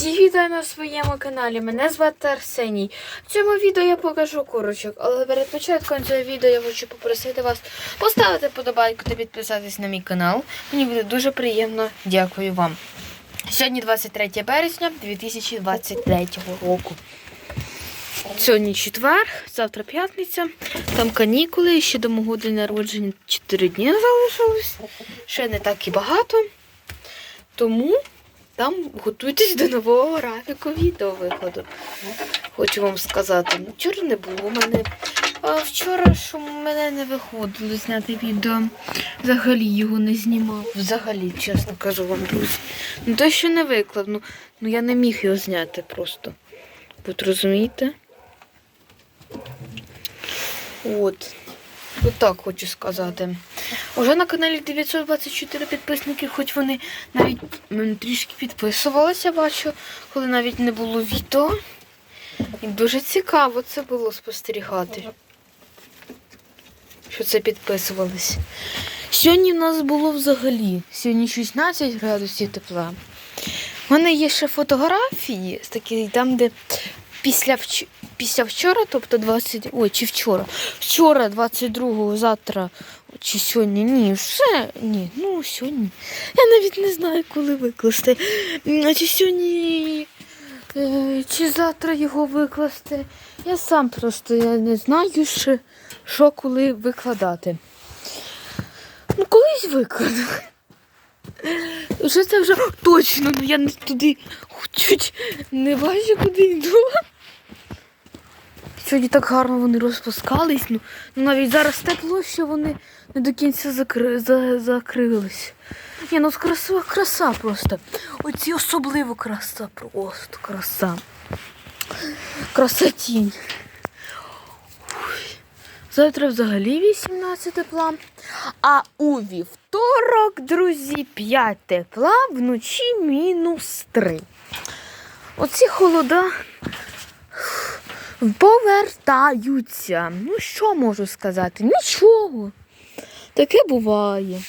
Всіх вітаю на своєму каналі. Мене звати Арсеній. В цьому відео я покажу курочок, але перед початком цього відео я хочу попросити вас поставити подобайку та підписатись на мій канал. Мені буде дуже приємно. Дякую вам. Сьогодні 23 березня 2023 року. Сьогодні четвер, завтра п'ятниця. Там канікули, ще до мого дня народження 4 дні залишилось. Ще не так і багато. Тому там готуйтесь до нового графіку відео виходу. Хочу вам сказати, ну, вчора не було у мене. А вчора що в мене не виходило зняти відео. Взагалі його не знімав. Взагалі, чесно кажу вам, друзі. Ну те, що не виклав, ну, ну я не міг його зняти просто. От розумієте? От. От хочу сказати. Уже на каналі 924 підписники, хоч вони навіть трішки підписувалися, бачу, коли навіть не було відео. І дуже цікаво це було спостерігати. Що це підписувалися. Сьогодні в нас було взагалі. Сьогодні 16 градусів тепла. У мене є ще фотографії такі, там, де після, вч... після вчора, тобто 20. Ой, чи вчора. Вчора, 22-го, завтра, чи сьогодні. Ні, все. Ні, ну сьогодні. Я навіть не знаю, коли викласти. Чи сьогодні. е, Чи завтра його викласти. Я сам просто я не знаю, ще, що коли викладати. Ну, колись викладу. Вже це вже точно, ну я не туди чуть не бачу, куди йду. Сьогодні так гарно вони розпускались. Ну, ну навіть зараз тепло, що вони не до кінця закри... за... закрились. Ні, ну краса, краса просто. Оці особливо краса, просто краса. Красотінь. Завтра взагалі 18 тепла. А у вівторок, друзі, 5 тепла, вночі мінус 3. Оці холода повертаються. Ну, що можу сказати? Нічого. Таке буває.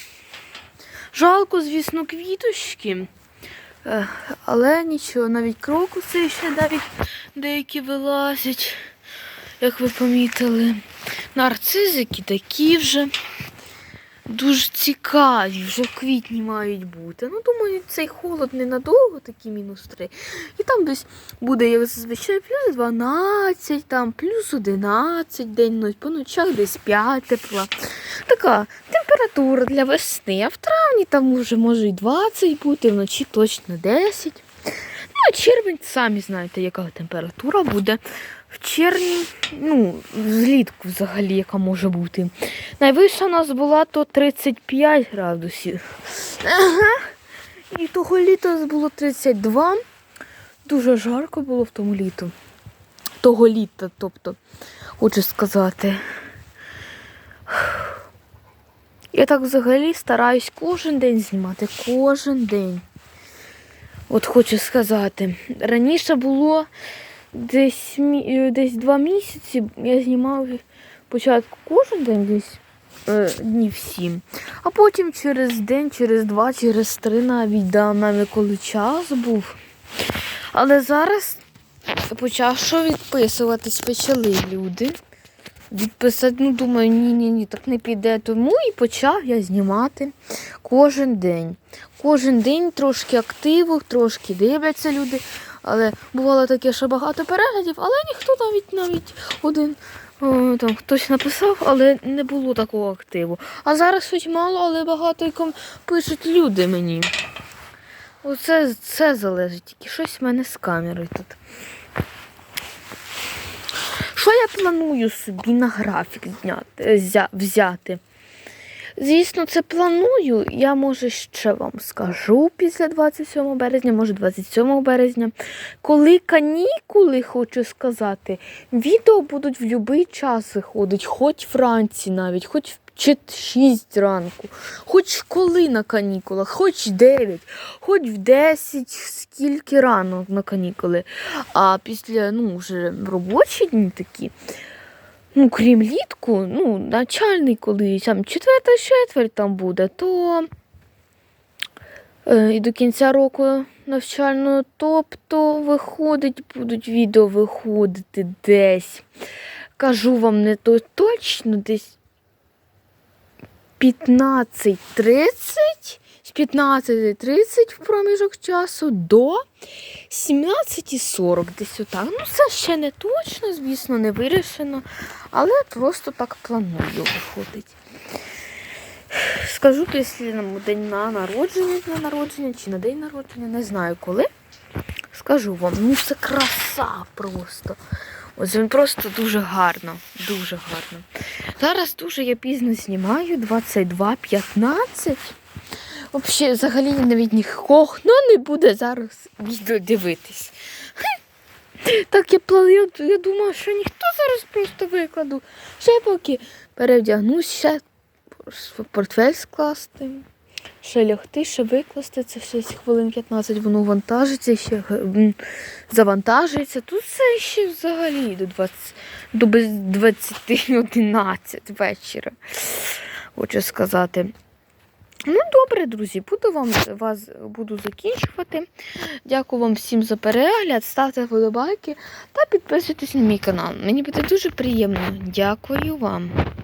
Жалко, звісно, квіточки. Е, Але нічого, навіть крокуси ще навіть деякі вилазять, як ви помітили. Нарцизики такі вже дуже цікаві, вже в квітні мають бути. Ну, думаю, цей холод ненадовго, такі мінус 3. І там десь буде, як зазвичай, плюс 12, там плюс 11 день, ну, по ночах десь 5 тепла. Така температура для весни. А в травні там вже може і 20 бути, вночі точно 10. Ну, а червень, самі знаєте, яка температура буде. В червні, ну, влітку взагалі, яка може бути. Найвища у нас була то 35 градусів. Ага. І того літа було 32. Дуже жарко було в тому літу. Того літа, тобто, хочу сказати. Я так взагалі стараюсь кожен день знімати. Кожен день. От хочу сказати. Раніше було десь, е, десь два місяці. Я знімав спочатку кожен день десь е, днів сім. А потім через день, через два, через три навіть да, навіть коли час був. Але зараз почав що відписуватись, почали люди. Відписати, ну думаю, ні-ні ні, так не піде. Тому і почав я знімати кожен день. Кожен день трошки активу, трошки дивляться люди. Але бувало таке, що багато переглядів, але ніхто навіть навіть один о, там хтось написав, але не було такого активу. А зараз хоч мало, але багато яком пишуть люди мені. Оце це залежить, тільки щось в мене з камерою тут. Що я планую собі на графік зя- взяти? Звісно, це планую. Я може ще вам скажу після 27 березня, може 27 березня. Коли канікули, хочу сказати, відео будуть в будь-який час виходити, хоч вранці навіть, хоч в чи 6 ранку, хоч коли на канікулах, хоч 9, хоч в 10, скільки рано на канікули. А після ну, вже робочі дні такі. Ну, крім літку, ну, начальний, коли там четверта четверть там буде, то Е, І до кінця року навчального, тобто виходить, будуть відео виходити десь. Кажу вам не то точно, десь 15.30, з 15.30 в проміжок часу до 17.40 десь отак. Ну, це ще не точно, звісно, не вирішено, але просто так планую виходить. Скажу, якщо день на народження, на народження чи на день народження, не знаю коли. Скажу вам, ну це краса просто. Ось він просто дуже гарно, дуже гарно. Зараз дуже я пізно знімаю, 22.15. Взагалі, взагалі навіть нікого не буде зараз відео дивитись. Так я планую, я думала, що ніхто зараз просто викладу. Ще поки перевдягнусь, портфель скласти, ще лягти, ще викласти. Це 6 хвилин 15, воно вантажиться, ще завантажується. Тут це ще взагалі до 20, до без 20.11 вечора. Хочу сказати. Ну, добре, друзі, буду вам вас буду закінчувати. Дякую вам всім за перегляд. Ставте вподобайки та підписуйтесь на мій канал. Мені буде дуже приємно. Дякую вам.